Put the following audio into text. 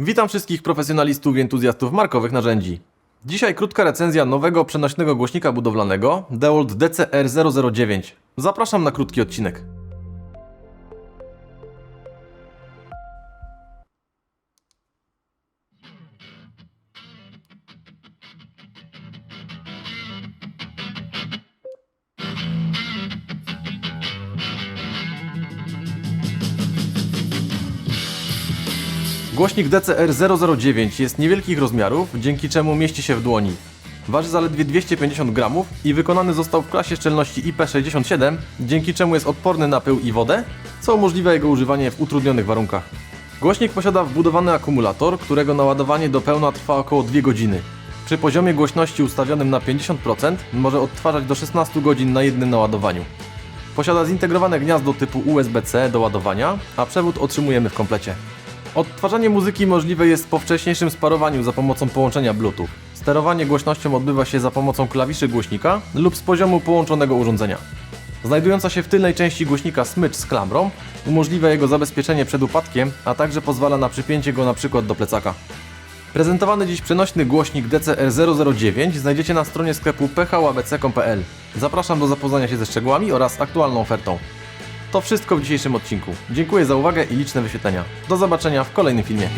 Witam wszystkich profesjonalistów i entuzjastów markowych narzędzi. Dzisiaj krótka recenzja nowego przenośnego głośnika budowlanego DeWalt DCR009. Zapraszam na krótki odcinek. Głośnik DCR009 jest niewielkich rozmiarów, dzięki czemu mieści się w dłoni. Waży zaledwie 250 gramów i wykonany został w klasie szczelności IP67, dzięki czemu jest odporny na pył i wodę, co umożliwia jego używanie w utrudnionych warunkach. Głośnik posiada wbudowany akumulator, którego naładowanie do pełna trwa około 2 godziny. Przy poziomie głośności ustawionym na 50% może odtwarzać do 16 godzin na jednym naładowaniu. Posiada zintegrowane gniazdo typu USB-C do ładowania, a przewód otrzymujemy w komplecie. Odtwarzanie muzyki możliwe jest po wcześniejszym sparowaniu za pomocą połączenia Bluetooth. Sterowanie głośnością odbywa się za pomocą klawiszy głośnika lub z poziomu połączonego urządzenia. Znajdująca się w tylnej części głośnika smycz z klamrą umożliwia jego zabezpieczenie przed upadkiem, a także pozwala na przypięcie go np. do plecaka. Prezentowany dziś przenośny głośnik DCR009 znajdziecie na stronie sklepu phłabc.pl. Zapraszam do zapoznania się ze szczegółami oraz aktualną ofertą. To wszystko w dzisiejszym odcinku. Dziękuję za uwagę i liczne wyświetlenia. Do zobaczenia w kolejnym filmie.